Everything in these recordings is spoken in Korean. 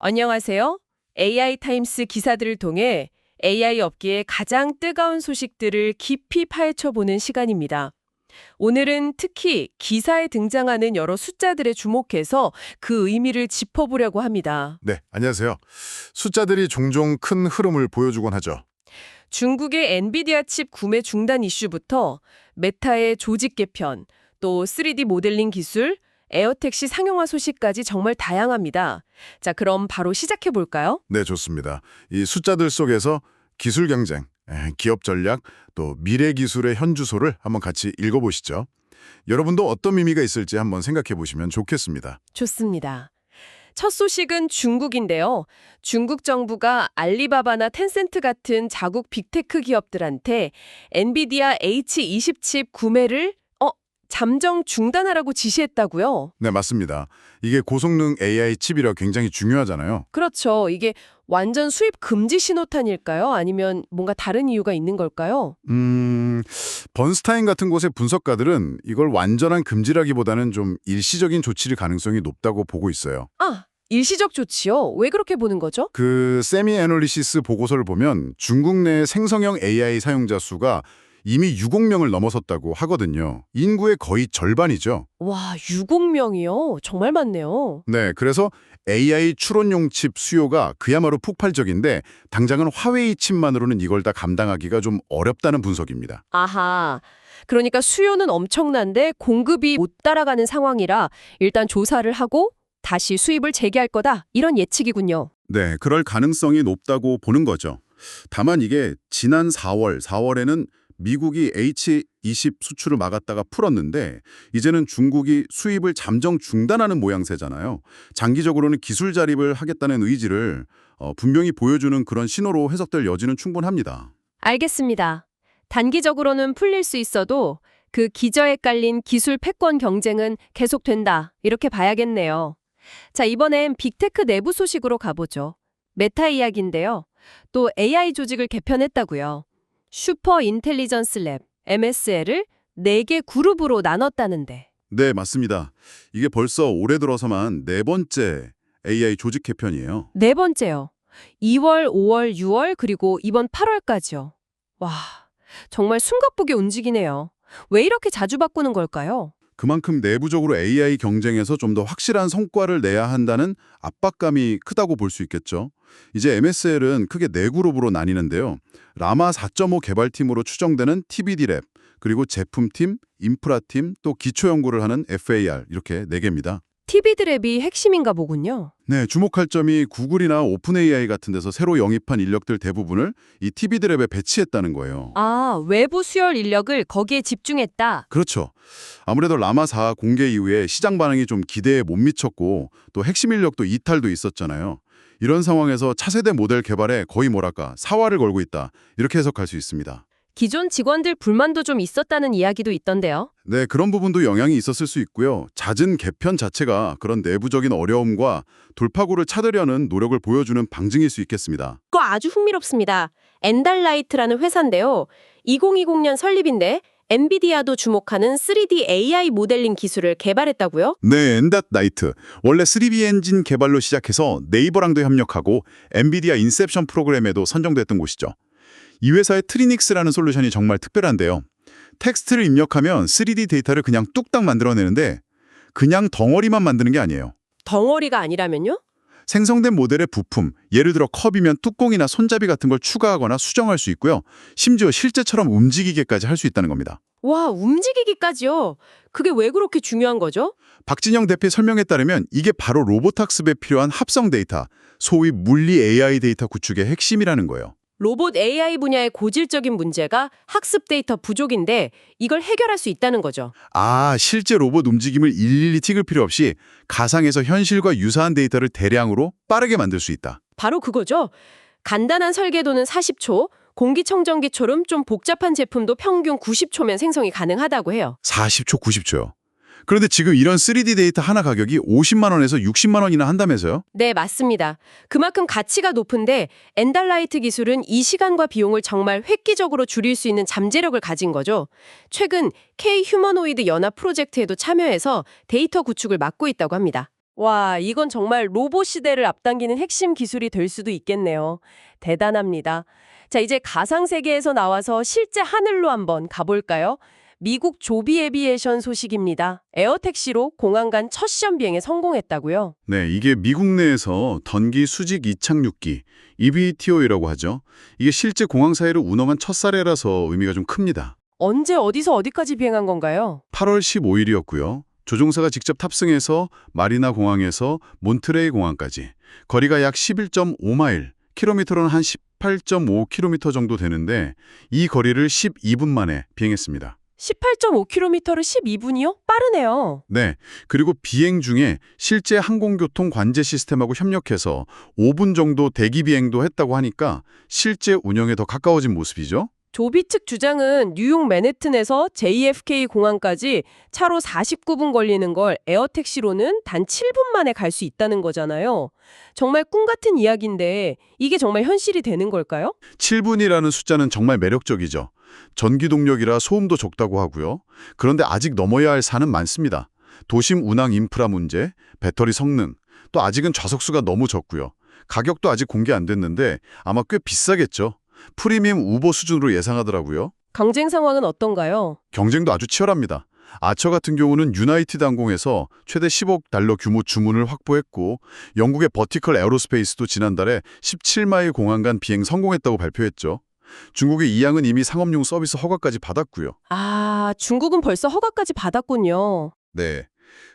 안녕하세요. AI 타임스 기사들을 통해 AI 업계의 가장 뜨거운 소식들을 깊이 파헤쳐 보는 시간입니다. 오늘은 특히 기사에 등장하는 여러 숫자들에 주목해서 그 의미를 짚어보려고 합니다. 네, 안녕하세요. 숫자들이 종종 큰 흐름을 보여주곤 하죠. 중국의 엔비디아 칩 구매 중단 이슈부터 메타의 조직 개편, 또 3D 모델링 기술, 에어택시 상용화 소식까지 정말 다양합니다. 자, 그럼 바로 시작해 볼까요? 네, 좋습니다. 이 숫자들 속에서 기술 경쟁, 에, 기업 전략, 또 미래 기술의 현주소를 한번 같이 읽어보시죠. 여러분도 어떤 의미가 있을지 한번 생각해 보시면 좋겠습니다. 좋습니다. 첫 소식은 중국인데요. 중국 정부가 알리바바나 텐센트 같은 자국 빅테크 기업들한테 엔비디아 H20 칩 구매를 어, 잠정 중단하라고 지시했다고요? 네, 맞습니다. 이게 고성능 AI 칩이라 굉장히 중요하잖아요. 그렇죠. 이게 완전 수입 금지 신호탄일까요? 아니면 뭔가 다른 이유가 있는 걸까요? 음, 번스타인 같은 곳의 분석가들은 이걸 완전한 금지라기보다는 좀 일시적인 조치일 가능성이 높다고 보고 있어요. 아, 일시적 조치요? 왜 그렇게 보는 거죠? 그 세미 애널리시스 보고서를 보면 중국 내 생성형 AI 사용자 수가 이미 6억 명을 넘어섰다고 하거든요. 인구의 거의 절반이죠. 와, 6억명이요? 정말 많네요. 네, 그래서 AI 추론용 칩 수요가 그야말로 폭발적인데 당장은 화웨이 칩만으로는 이걸 다 감당하기가 좀 어렵다는 분석입니다. 아하. 그러니까 수요는 엄청난데 공급이 못 따라가는 상황이라 일단 조사를 하고 다시 수입을 재개할 거다. 이런 예측이군요. 네, 그럴 가능성이 높다고 보는 거죠. 다만 이게 지난 4월, 4월에는 미국이 H20 수출을 막았다가 풀었는데 이제는 중국이 수입을 잠정 중단하는 모양새잖아요. 장기적으로는 기술 자립을 하겠다는 의지를 어, 분명히 보여주는 그런 신호로 해석될 여지는 충분합니다. 알겠습니다. 단기적으로는 풀릴 수 있어도 그 기저에 깔린 기술 패권 경쟁은 계속된다. 이렇게 봐야겠네요. 자, 이번엔 빅테크 내부 소식으로 가보죠. 메타 이야기인데요. 또 AI 조직을 개편했다고요. 슈퍼 인텔리전스 랩, MSL을 4개 그룹으로 나눴다는데. 네, 맞습니다. 이게 벌써 올해 들어서만 네 번째 AI 조직 개편이에요. 네 번째요. 2월, 5월, 6월, 그리고 이번 8월까지요. 와, 정말 숨가쁘게 움직이네요. 왜 이렇게 자주 바꾸는 걸까요? 그만큼 내부적으로 AI 경쟁에서 좀 더 확실한 성과를 내야 한다는 압박감이 크다고 볼 수 있겠죠. 이제 MSL은 크게 네 그룹으로 나뉘는데요. 라마 4.5 개발팀으로 추정되는 TBD랩, 그리고 제품팀, 인프라팀, 또 기초연구를 하는 FAR 이렇게 네 개입니다. TV드랩이 핵심인가 보군요. 네, 주목할 점이 구글이나 오픈AI 같은 데서 새로 영입한 인력들 대부분을 이 TB드랩에 배치했다는 거예요. 아, 외부 수혈 인력을 거기에 집중했다. 그렇죠. 아무래도 라마 4 공개 이후에 시장 반응이 좀 기대에 못 미쳤고 또 핵심 인력도 이탈도 있었잖아요. 이런 상황에서 차세대 모델 개발에 거의 뭐랄까 사활을 걸고 있다. 이렇게 해석할 수 있습니다. 기존 직원들 불만도 좀 있었다는 이야기도 있던데요. 네, 그런 부분도 영향이 있었을 수 있고요. 잦은 개편 자체가 그런 내부적인 어려움과 돌파구를 찾으려는 노력을 보여주는 방증일 수 있겠습니다. 그거 아주 흥미롭습니다. 엔달라이트라는 회사인데요. 2020년 설립인데 엔비디아도 주목하는 3D AI 모델링 기술을 개발했다고요? 네, 엔닷 나이트. 원래 3D 엔진 개발로 시작해서 네이버랑도 협력하고 엔비디아 인셉션 프로그램에도 선정됐던 곳이죠. 이 회사의 트리닉스라는 솔루션이 정말 특별한데요. 텍스트를 입력하면 3D 데이터를 그냥 뚝딱 만들어내는데 그냥 덩어리만 만드는 게 아니에요. 덩어리가 아니라면요? 생성된 모델의 부품, 예를 들어 컵이면 뚜껑이나 손잡이 같은 걸 추가하거나 수정할 수 있고요. 심지어 실제처럼 움직이게까지 할 수 있다는 겁니다. 와, 움직이기까지요. 그게 왜 그렇게 중요한 거죠? 박진영 대표의 설명에 따르면 이게 바로 로봇 학습에 필요한 합성 데이터, 소위 물리 AI 데이터 구축의 핵심이라는 거예요. 로봇 AI 분야의 고질적인 문제가 학습 데이터 부족인데 이걸 해결할 수 있다는 거죠. 아, 실제 로봇 움직임을 일일이 찍을 필요 없이 가상에서 현실과 유사한 데이터를 대량으로 빠르게 만들 수 있다. 바로 그거죠. 간단한 설계도는 40초, 공기청정기처럼 좀 복잡한 제품도 평균 90초면 생성이 가능하다고 해요. 40초, 90초요. 그런데 지금 이런 3D 데이터 하나 가격이 50만 원에서 60만 원이나 한다면서요? 네, 맞습니다. 그만큼 가치가 높은데 엔달라이트 기술은 이 시간과 비용을 정말 획기적으로 줄일 수 있는 잠재력을 가진 거죠. 최근 K 휴머노이드 연합 프로젝트에도 참여해서 데이터 구축을 맡고 있다고 합니다. 와, 이건 정말 로봇 시대를 앞당기는 핵심 기술이 될 수도 있겠네요. 대단합니다. 자, 이제 가상세계에서 나와서 실제 하늘로 한번 가볼까요? 미국 조비 에비에이션 소식입니다. 에어택시로 공항 간 첫 시험 비행에 성공했다고요? 네, 이게 미국 내에서 던기 수직 이착륙기, EVTO이라고 하죠. 이게 실제 공항 사이를 운항한 첫 사례라서 의미가 좀 큽니다. 언제 어디서 어디까지 비행한 건가요? 8월 15일이었고요. 조종사가 직접 탑승해서 마리나 공항에서 몬트레이 공항까지 거리가 약 11.5마일, 킬로미터로는 한 18.5km 정도 되는데 이 거리를 12분 만에 비행했습니다. 18.5km를 12분이요? 빠르네요. 네, 그리고 비행 중에 실제 항공교통 관제 시스템하고 협력해서 5분 정도 대기 비행도 했다고 하니까 실제 운영에 더 가까워진 모습이죠. 조비 측 주장은 뉴욕 맨해튼에서 JFK 공항까지 차로 49분 걸리는 걸 에어택시로는 단 7분 만에 갈 수 있다는 거잖아요. 정말 꿈 같은 이야기인데 이게 정말 현실이 되는 걸까요? 7분이라는 숫자는 정말 매력적이죠. 전기 동력이라 소음도 적다고 하고요. 그런데 아직 넘어야 할 산은 많습니다. 도심 운항 인프라 문제, 배터리 성능, 또 아직은 좌석수가 너무 적고요. 가격도 아직 공개 안 됐는데 아마 꽤 비싸겠죠. 프리미엄 우버 수준으로 예상하더라고요. 경쟁 상황은 어떤가요? 경쟁도 아주 치열합니다. 아처 같은 경우는 유나이티드 항공에서 최대 10억 달러 규모 주문을 확보했고 영국의 버티컬 에어로스페이스도 지난달에 17마일 공항 간 비행 성공했다고 발표했죠. 중국의 이양은 이미 상업용 서비스 허가까지 받았고요. 아, 중국은 벌써 허가까지 받았군요. 네.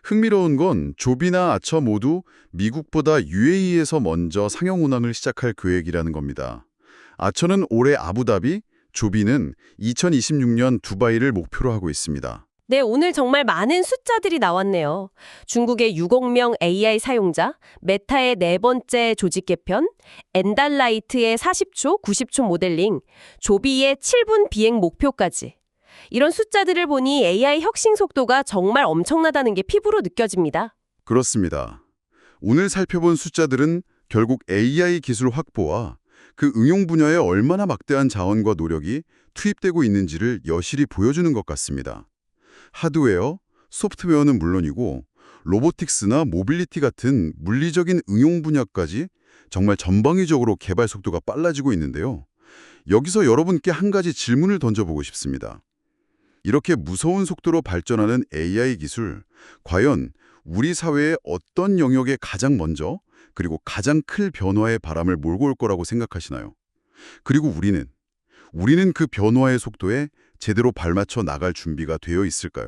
흥미로운 건 조비나 아처 모두 미국보다 UAE에서 먼저 상용 운항을 시작할 계획이라는 겁니다. 아처는 올해 아부다비, 조비는 2026년 두바이를 목표로 하고 있습니다. 네, 오늘 정말 많은 숫자들이 나왔네요. 중국의 6억 명 AI 사용자, 메타의 네 번째 조직 개편, 엔달라이트의 40초, 90초 모델링, 조비의 7분 비행 목표까지. 이런 숫자들을 보니 AI 혁신 속도가 정말 엄청나다는 게 피부로 느껴집니다. 그렇습니다. 오늘 살펴본 숫자들은 결국 AI 기술 확보와 그 응용 분야에 얼마나 막대한 자원과 노력이 투입되고 있는지를 여실히 보여주는 것 같습니다. 하드웨어, 소프트웨어는 물론이고 로보틱스나 모빌리티 같은 물리적인 응용 분야까지 정말 전방위적으로 개발 속도가 빨라지고 있는데요. 여기서 여러분께 한 가지 질문을 던져보고 싶습니다. 이렇게 무서운 속도로 발전하는 AI 기술, 과연 우리 사회의 어떤 영역에 가장 먼저 그리고 가장 클 변화의 바람을 몰고 올 거라고 생각하시나요? 그리고 우리는 우리는 그 변화의 속도에 제대로 발맞춰 나갈 준비가 되어 있을까요?